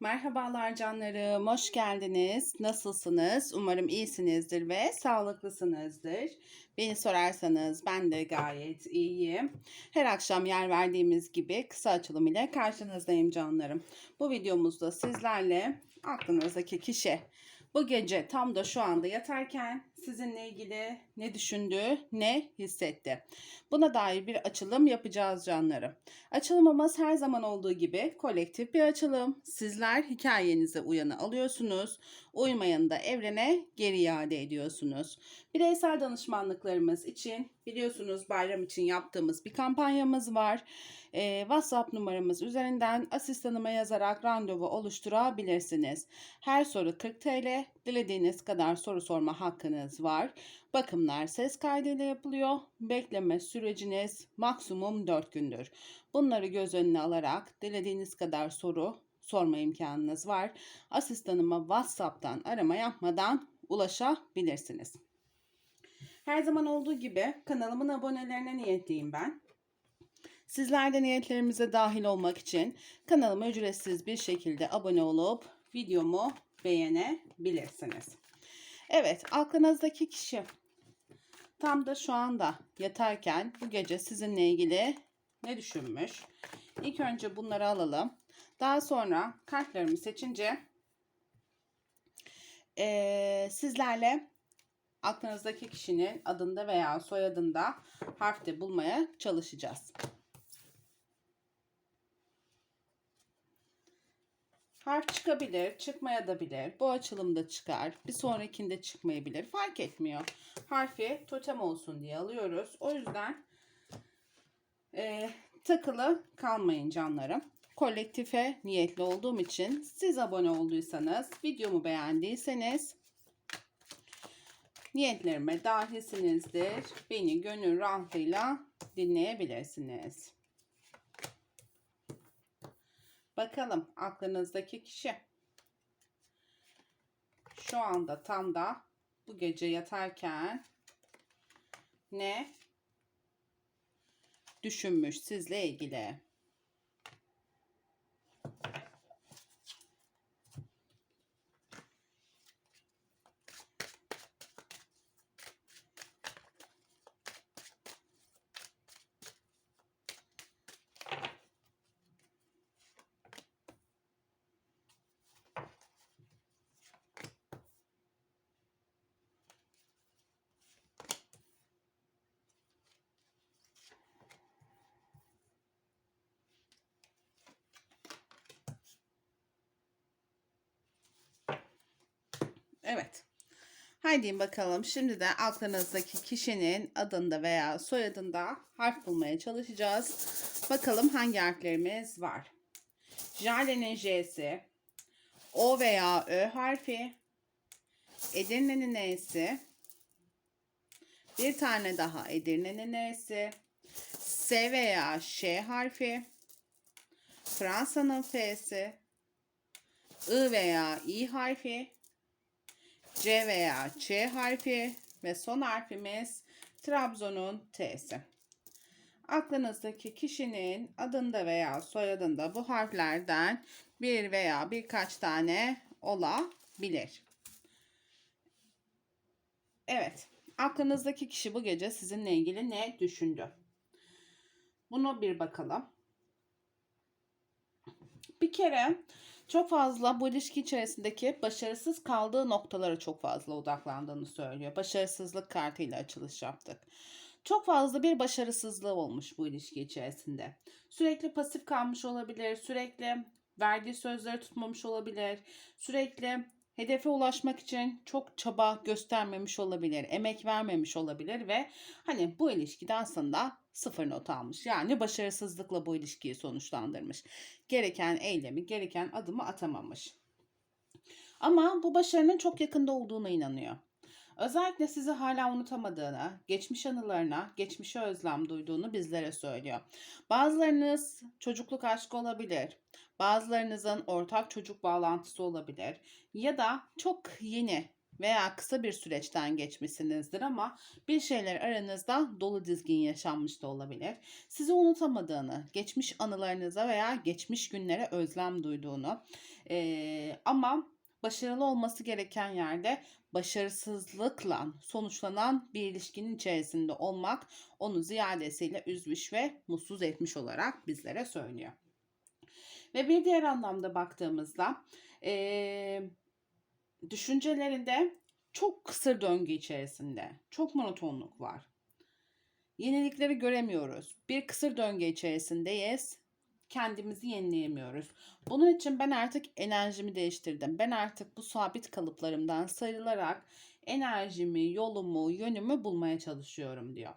Merhabalar canlarım, hoş geldiniz. Nasılsınız? Umarım iyisinizdir ve sağlıklısınızdır. Beni sorarsanız ben de gayet iyiyim. Her akşam yer verdiğimiz gibi kısa açılım ile karşınızdayım canlarım. Bu videomuzda sizlerle aklınızdaki kişi bu gece tam da şu anda yatarken sizinle ilgili ne düşündü, ne hissetti. Buna dair bir açılım yapacağız canlarım. Açılımımız her zaman olduğu gibi kolektif bir açılım. Sizler hikayenize uyanı alıyorsunuz. Uymayanı da evrene geri iade ediyorsunuz. Bireysel danışmanlıklarımız için biliyorsunuz bayram için yaptığımız bir kampanyamız var. Ee, WhatsApp numaramız üzerinden asistanıma yazarak randevu oluşturabilirsiniz. Her soru 40 TL. Dilediğiniz kadar soru sorma hakkınız var. Bakımlar ses kaydıyla yapılıyor. Bekleme süreciniz maksimum 4 gündür. Bunları göz önüne alarak dilediğiniz kadar soru sorma imkanınız var. Asistanıma WhatsApp'tan arama yapmadan ulaşabilirsiniz. Her zaman olduğu gibi kanalımın abonelerine niyetliyim ben. Sizler de niyetlerimize dahil olmak için kanalıma ücretsiz bir şekilde abone olup videomu beğenebilirsiniz. Evet, aklınızdaki kişi tam da şu anda yatarken bu gece sizinle ilgili ne düşünmüş? İlk önce bunları alalım. Daha sonra kartlarımı seçince eee, sizlerle aklınızdaki kişinin adında veya soyadında harfte bulmaya çalışacağız. Harf çıkabilir, çıkmaya da bilir. Bu açılımda çıkar, bir sonrakinde çıkmayabilir. Fark etmiyor. Harfi totem olsun diye alıyoruz. O yüzden e, takılı kalmayın canlarım. Kolektife niyetli olduğum için siz abone olduysanız, videomu beğendiyseniz niyetlerime dahilsinizdir. Beni gönül rahatlığıyla dinleyebilirsiniz. Bakalım aklınızdaki kişi şu anda tam da bu gece yatarken ne düşünmüş sizle ilgili? Evet. Haydi bakalım. Şimdi de aklınızdaki kişinin adında veya soyadında harf bulmaya çalışacağız. Bakalım hangi harflerimiz var. Jale'nin J'si, O veya Ö harfi, Edirne'nin N'si, bir tane daha Edirne'nin N'si, S veya Ş harfi, Fransa'nın F'si, I veya İ harfi, C veya Ç harfi ve son harfimiz Trabzon'un T'si. Aklınızdaki kişinin adında veya soyadında bu harflerden bir veya birkaç tane olabilir. Evet, aklınızdaki kişi bu gece sizinle ilgili ne düşündü? Bunu bir bakalım. Bir kere çok fazla bu ilişki içerisindeki başarısız kaldığı noktalara çok fazla odaklandığını söylüyor. Başarısızlık kartıyla açılış yaptık. Çok fazla bir başarısızlığı olmuş bu ilişki içerisinde. Sürekli pasif kalmış olabilir, sürekli verdiği sözleri tutmamış olabilir, sürekli hedefe ulaşmak için çok çaba göstermemiş olabilir, emek vermemiş olabilir ve hani bu ilişkide aslında sıfır not almış. Yani başarısızlıkla bu ilişkiyi sonuçlandırmış. Gereken eylemi, gereken adımı atamamış. Ama bu başarının çok yakında olduğuna inanıyor. Özellikle sizi hala unutamadığını, geçmiş anılarına, geçmişe özlem duyduğunu bizlere söylüyor. Bazılarınız çocukluk aşkı olabilir. Bazılarınızın ortak çocuk bağlantısı olabilir. Ya da çok yeni veya kısa bir süreçten geçmişsinizdir ama bir şeyler aranızda dolu dizgin yaşanmış da olabilir. Sizi unutamadığını, geçmiş anılarınıza veya geçmiş günlere özlem duyduğunu eee, ama başarılı olması gereken yerde başarısızlıkla sonuçlanan bir ilişkinin içerisinde olmak onu ziyadesiyle üzmüş ve mutsuz etmiş olarak bizlere söylüyor. Ve bir diğer anlamda baktığımızda eee, düşüncelerinde çok kısır döngü içerisinde, çok monotonluk var. Yenilikleri göremiyoruz. Bir kısır döngü içerisindeyiz. Kendimizi yenileyemiyoruz. Bunun için ben artık enerjimi değiştirdim. Ben artık bu sabit kalıplarımdan sıyrılarak enerjimi, yolumu, yönümü bulmaya çalışıyorum diyor.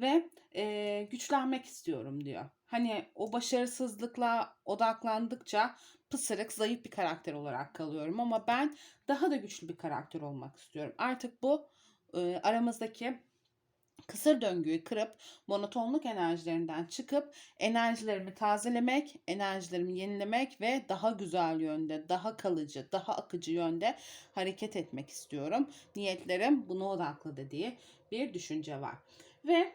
Ve e, güçlenmek istiyorum diyor. Hani o başarısızlıkla odaklandıkça pısırık, zayıf bir karakter olarak kalıyorum ama ben daha da güçlü bir karakter olmak istiyorum. Artık bu e, aramızdaki kısır döngüyü kırıp monotonluk enerjilerinden çıkıp enerjilerimi tazelemek, enerjilerimi yenilemek ve daha güzel yönde, daha kalıcı, daha akıcı yönde hareket etmek istiyorum. Niyetlerim buna odaklı dediği bir düşünce var. Ve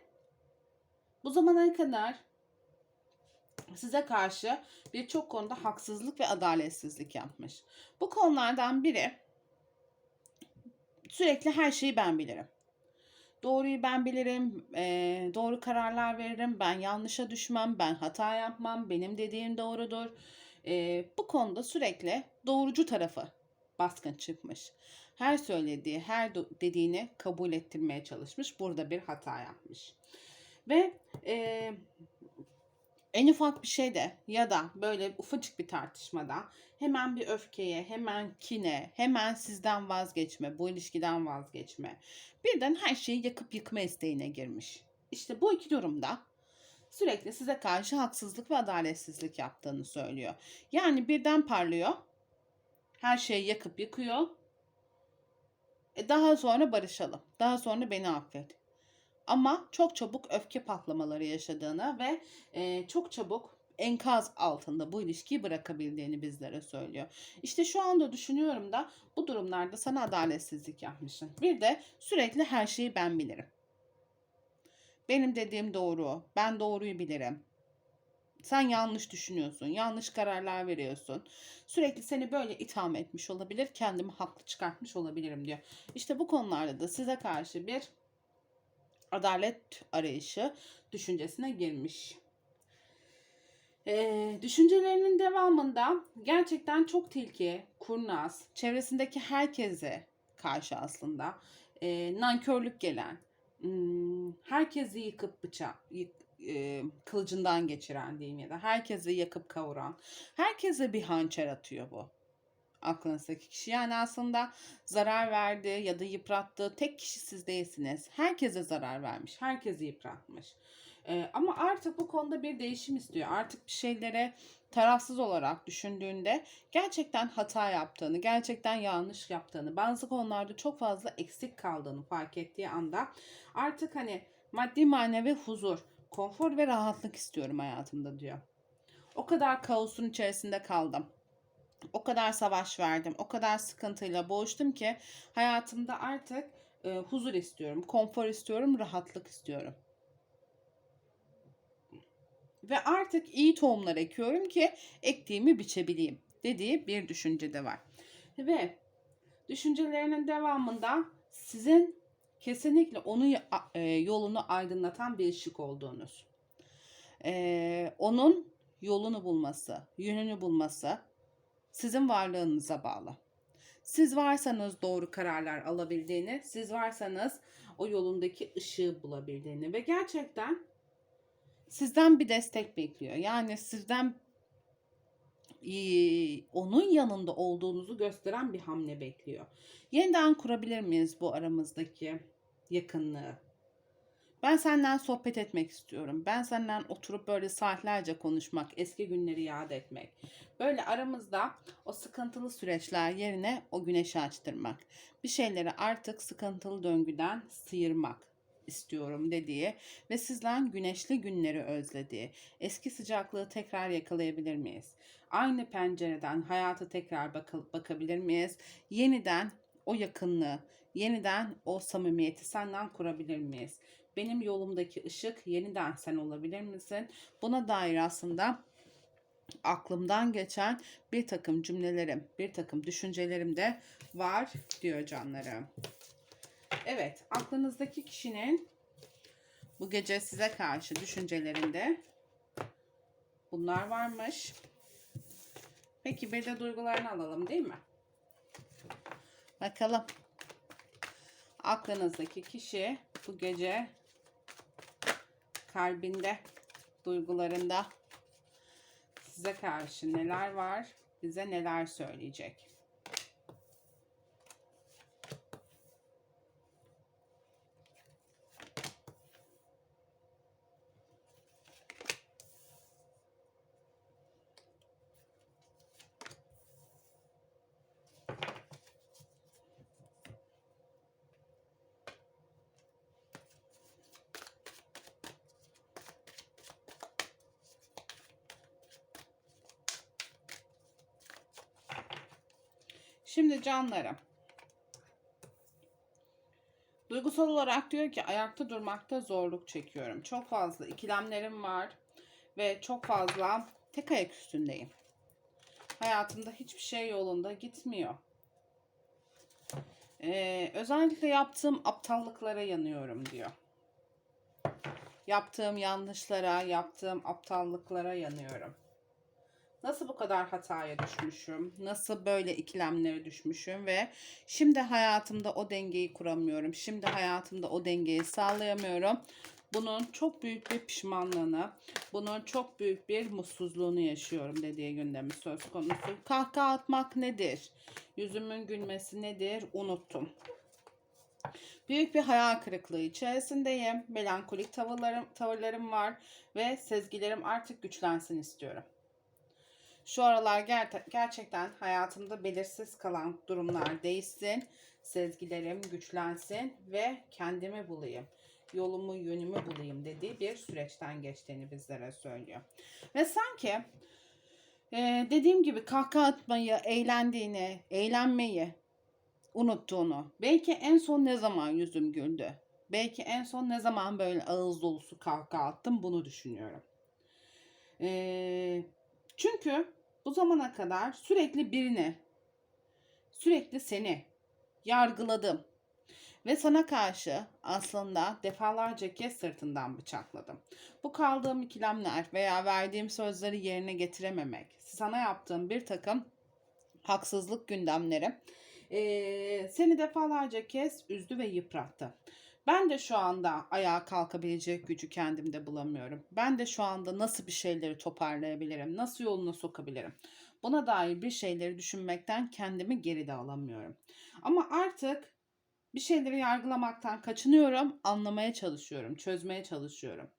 bu zamana kadar size karşı birçok konuda haksızlık ve adaletsizlik yapmış. Bu konulardan biri sürekli her şeyi ben bilirim. Doğruyu ben bilirim, eee, doğru kararlar veririm, ben yanlışa düşmem, ben hata yapmam, benim dediğim doğrudur. Eee, bu konuda sürekli doğrucu tarafı baskın çıkmış. Her söylediği, her dediğini kabul ettirmeye çalışmış. Burada bir hata yapmış. Ve eee, en ufak bir şeyde ya da böyle ufacık bir tartışmada hemen bir öfkeye, hemen kine, hemen sizden vazgeçme, bu ilişkiden vazgeçme. Birden her şeyi yakıp yıkma isteğine girmiş. İşte bu iki durumda sürekli size karşı haksızlık ve adaletsizlik yaptığını söylüyor. Yani birden parlıyor, her şeyi yakıp yıkıyor. E daha sonra barışalım. Daha sonra beni affet ama çok çabuk öfke patlamaları yaşadığını ve e, çok çabuk enkaz altında bu ilişkiyi bırakabildiğini bizlere söylüyor. İşte şu anda düşünüyorum da bu durumlarda sana adaletsizlik yapmışsın. Bir de sürekli her şeyi ben bilirim. Benim dediğim doğru. Ben doğruyu bilirim. Sen yanlış düşünüyorsun, yanlış kararlar veriyorsun. Sürekli seni böyle itham etmiş olabilir, kendimi haklı çıkartmış olabilirim diyor. İşte bu konularda da size karşı bir adalet arayışı düşüncesine girmiş. Ee, düşüncelerinin devamında gerçekten çok tilki, kurnaz, çevresindeki herkese karşı aslında e, nankörlük gelen, hmm, herkesi yıkıp bıçak, yık, e, kılıcından geçiren diyeyim ya da herkesi yakıp kavuran, herkese bir hançer atıyor bu aklınızdaki kişi. Yani aslında zarar verdi ya da yıprattı tek kişi siz değilsiniz. Herkese zarar vermiş, herkesi yıpratmış. Ee, ama artık bu konuda bir değişim istiyor. Artık bir şeylere tarafsız olarak düşündüğünde gerçekten hata yaptığını, gerçekten yanlış yaptığını, bazı konularda çok fazla eksik kaldığını fark ettiği anda artık hani maddi manevi huzur, konfor ve rahatlık istiyorum hayatımda diyor. O kadar kaosun içerisinde kaldım o kadar savaş verdim, o kadar sıkıntıyla boğuştum ki hayatımda artık e, huzur istiyorum, konfor istiyorum, rahatlık istiyorum. Ve artık iyi tohumlar ekiyorum ki ektiğimi biçebileyim dediği bir düşünce de var. Ve düşüncelerinin devamında sizin kesinlikle onun e, yolunu aydınlatan bir ışık olduğunuz. E, onun yolunu bulması, yönünü bulması, sizin varlığınıza bağlı. Siz varsanız doğru kararlar alabildiğini, siz varsanız o yolundaki ışığı bulabildiğini ve gerçekten sizden bir destek bekliyor. Yani sizden onun yanında olduğunuzu gösteren bir hamle bekliyor. Yeniden kurabilir miyiz bu aramızdaki yakınlığı? Ben senden sohbet etmek istiyorum. Ben senden oturup böyle saatlerce konuşmak, eski günleri yad etmek. Böyle aramızda o sıkıntılı süreçler yerine o güneşi açtırmak. Bir şeyleri artık sıkıntılı döngüden sıyırmak istiyorum dediği ve sizden güneşli günleri özlediği, eski sıcaklığı tekrar yakalayabilir miyiz? Aynı pencereden hayata tekrar bak bakabilir miyiz? Yeniden o yakınlığı, yeniden o samimiyeti senden kurabilir miyiz? Benim yolumdaki ışık yeniden sen olabilir misin? Buna dair aslında aklımdan geçen bir takım cümlelerim, bir takım düşüncelerim de var diyor canlarım. Evet, aklınızdaki kişinin bu gece size karşı düşüncelerinde bunlar varmış. Peki bir de duygularını alalım değil mi? Bakalım. Aklınızdaki kişi bu gece kalbinde, duygularında size karşı neler var, bize neler söyleyecek? Şimdi canlarım. Duygusal olarak diyor ki ayakta durmakta zorluk çekiyorum. Çok fazla ikilemlerim var ve çok fazla tek ayak üstündeyim. Hayatımda hiçbir şey yolunda gitmiyor. Ee, özellikle yaptığım aptallıklara yanıyorum diyor. Yaptığım yanlışlara, yaptığım aptallıklara yanıyorum. Nasıl bu kadar hataya düşmüşüm? Nasıl böyle ikilemlere düşmüşüm ve şimdi hayatımda o dengeyi kuramıyorum. Şimdi hayatımda o dengeyi sağlayamıyorum. Bunun çok büyük bir pişmanlığını, bunun çok büyük bir mutsuzluğunu yaşıyorum dediği gündemi söz konusu. Kahkaha atmak nedir? Yüzümün gülmesi nedir? Unuttum. Büyük bir hayal kırıklığı içerisindeyim. Melankolik tavırlarım, tavırlarım var ve sezgilerim artık güçlensin istiyorum. Şu aralar ger- gerçekten hayatımda belirsiz kalan durumlar değişsin. Sezgilerim güçlensin ve kendimi bulayım. Yolumu, yönümü bulayım dediği bir süreçten geçtiğini bizlere söylüyor. Ve sanki e, dediğim gibi kahkaha atmayı, eğlendiğini, eğlenmeyi unuttuğunu, belki en son ne zaman yüzüm güldü, belki en son ne zaman böyle ağız dolusu kahkaha attım bunu düşünüyorum. Eee çünkü bu zamana kadar sürekli birini, sürekli seni yargıladım. Ve sana karşı aslında defalarca kez sırtından bıçakladım. Bu kaldığım ikilemler veya verdiğim sözleri yerine getirememek, sana yaptığım bir takım haksızlık gündemleri eee, seni defalarca kez üzdü ve yıprattı. Ben de şu anda ayağa kalkabilecek gücü kendimde bulamıyorum. Ben de şu anda nasıl bir şeyleri toparlayabilirim, nasıl yoluna sokabilirim. Buna dair bir şeyleri düşünmekten kendimi geride alamıyorum. Ama artık bir şeyleri yargılamaktan kaçınıyorum, anlamaya çalışıyorum, çözmeye çalışıyorum.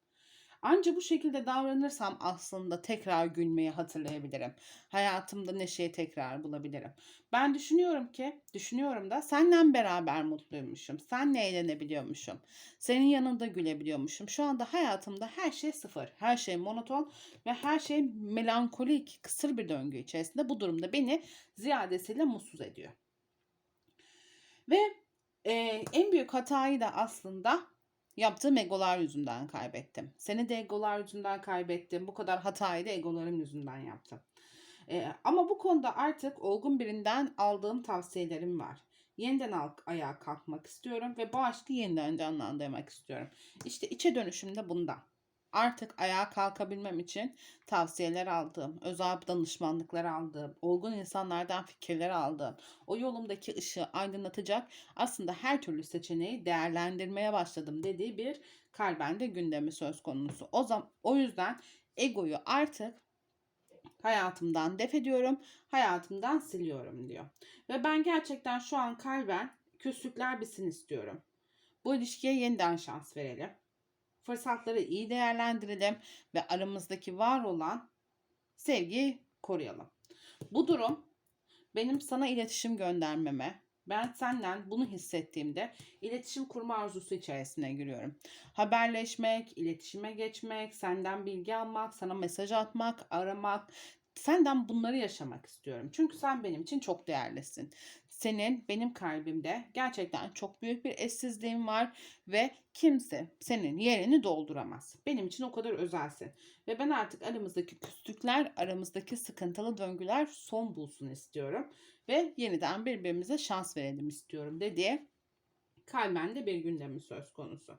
Anca bu şekilde davranırsam aslında tekrar gülmeyi hatırlayabilirim. Hayatımda neşeyi tekrar bulabilirim. Ben düşünüyorum ki, düşünüyorum da senden beraber mutluymuşum. Senle eğlenebiliyormuşum. Senin yanında gülebiliyormuşum. Şu anda hayatımda her şey sıfır. Her şey monoton ve her şey melankolik, kısır bir döngü içerisinde. Bu durumda beni ziyadesiyle mutsuz ediyor. Ve e, en büyük hatayı da aslında Yaptığım egolar yüzünden kaybettim. Seni de egolar yüzünden kaybettim. Bu kadar hatayı da egolarım yüzünden yaptım. Ee, ama bu konuda artık olgun birinden aldığım tavsiyelerim var. Yeniden al- ayağa kalkmak istiyorum ve bu aşkı yeniden canlandırmak istiyorum. İşte içe dönüşüm de bundan. Artık ayağa kalkabilmem için tavsiyeler aldığım, özel danışmanlıklar aldığım, olgun insanlardan fikirler aldığım, o yolumdaki ışığı aydınlatacak aslında her türlü seçeneği değerlendirmeye başladım dediği bir kalbende gündemi söz konusu. O zaman o yüzden egoyu artık hayatımdan def ediyorum, hayatımdan siliyorum diyor. Ve ben gerçekten şu an kalben küslükler bitsin istiyorum. Bu ilişkiye yeniden şans verelim. Fırsatları iyi değerlendirelim ve aramızdaki var olan sevgiyi koruyalım. Bu durum benim sana iletişim göndermeme, ben senden bunu hissettiğimde iletişim kurma arzusu içerisine giriyorum. Haberleşmek, iletişime geçmek, senden bilgi almak, sana mesaj atmak, aramak, Senden bunları yaşamak istiyorum. Çünkü sen benim için çok değerlisin. Senin benim kalbimde gerçekten çok büyük bir eşsizliğin var ve kimse senin yerini dolduramaz. Benim için o kadar özelsin. Ve ben artık aramızdaki küslükler, aramızdaki sıkıntılı döngüler son bulsun istiyorum. Ve yeniden birbirimize şans verelim istiyorum dediği kalben de bir gündemi söz konusu.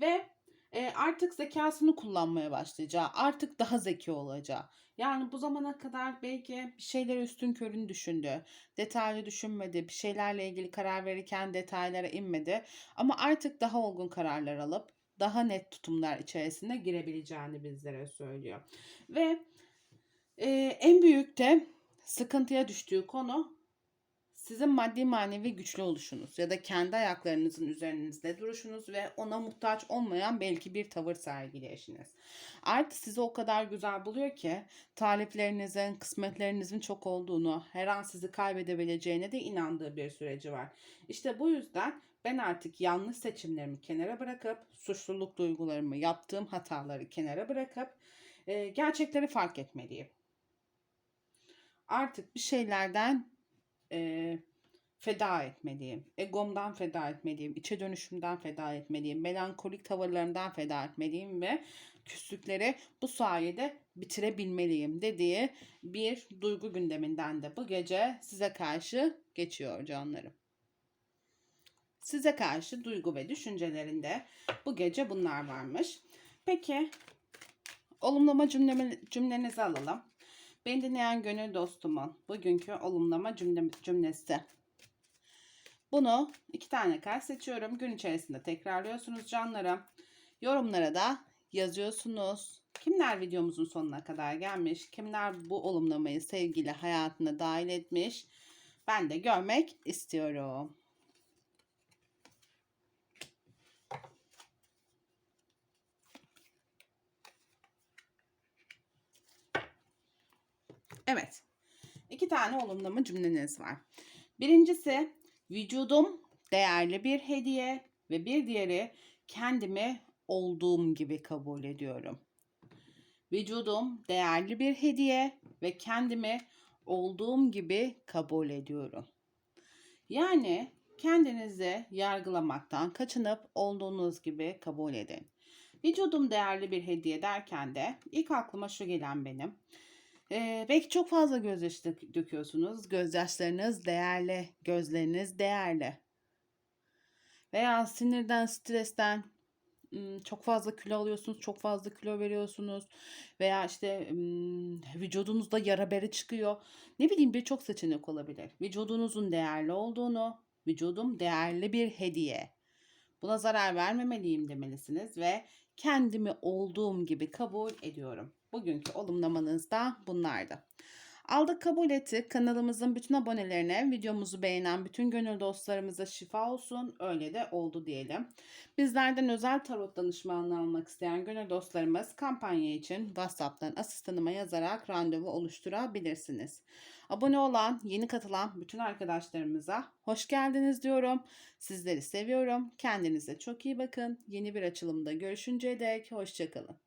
Ve e, artık zekasını kullanmaya başlayacağı, artık daha zeki olacağı. Yani bu zamana kadar belki bir şeyler üstün körün düşündü, detaylı düşünmedi, bir şeylerle ilgili karar verirken detaylara inmedi. Ama artık daha olgun kararlar alıp daha net tutumlar içerisinde girebileceğini bizlere söylüyor. Ve e, en büyük de sıkıntıya düştüğü konu sizin maddi manevi güçlü oluşunuz ya da kendi ayaklarınızın üzerinizde duruşunuz ve ona muhtaç olmayan belki bir tavır sergileyişiniz. Artı sizi o kadar güzel buluyor ki taliplerinizin, kısmetlerinizin çok olduğunu, her an sizi kaybedebileceğine de inandığı bir süreci var. İşte bu yüzden ben artık yanlış seçimlerimi kenara bırakıp, suçluluk duygularımı, yaptığım hataları kenara bırakıp e, gerçekleri fark etmeliyim. Artık bir şeylerden e, feda etmeliyim. Egomdan feda etmeliyim. içe dönüşümden feda etmeliyim. Melankolik tavırlarımdan feda etmeliyim ve küslükleri bu sayede bitirebilmeliyim dediği bir duygu gündeminden de bu gece size karşı geçiyor canlarım. Size karşı duygu ve düşüncelerinde bu gece bunlar varmış. Peki olumlama cümlemi, cümlenizi alalım. Beni dinleyen gönül dostumun bugünkü olumlama cümle, cümlesi. Bunu iki tane kart seçiyorum. Gün içerisinde tekrarlıyorsunuz canlarım. Yorumlara da yazıyorsunuz. Kimler videomuzun sonuna kadar gelmiş? Kimler bu olumlamayı sevgiyle hayatına dahil etmiş? Ben de görmek istiyorum. Evet. İki tane olumlama cümleniz var. Birincisi vücudum değerli bir hediye ve bir diğeri kendimi olduğum gibi kabul ediyorum. Vücudum değerli bir hediye ve kendimi olduğum gibi kabul ediyorum. Yani kendinizi yargılamaktan kaçınıp olduğunuz gibi kabul edin. Vücudum değerli bir hediye derken de ilk aklıma şu gelen benim. Ee, belki çok fazla gözyaşı dök- döküyorsunuz. Gözyaşlarınız değerli, gözleriniz değerli. Veya sinirden, stresten çok fazla kilo alıyorsunuz, çok fazla kilo veriyorsunuz. Veya işte vücudunuzda yara bere çıkıyor. Ne bileyim birçok seçenek olabilir. Vücudunuzun değerli olduğunu, vücudum değerli bir hediye. Buna zarar vermemeliyim demelisiniz ve kendimi olduğum gibi kabul ediyorum. Bugünkü olumlamanız da bunlardı. Aldık kabul ettik. Kanalımızın bütün abonelerine, videomuzu beğenen bütün gönül dostlarımıza şifa olsun. Öyle de oldu diyelim. Bizlerden özel tarot danışmanlığı almak isteyen gönül dostlarımız kampanya için WhatsApp'tan asistanıma yazarak randevu oluşturabilirsiniz. Abone olan, yeni katılan bütün arkadaşlarımıza hoş geldiniz diyorum. Sizleri seviyorum. Kendinize çok iyi bakın. Yeni bir açılımda görüşünceye dek hoşçakalın.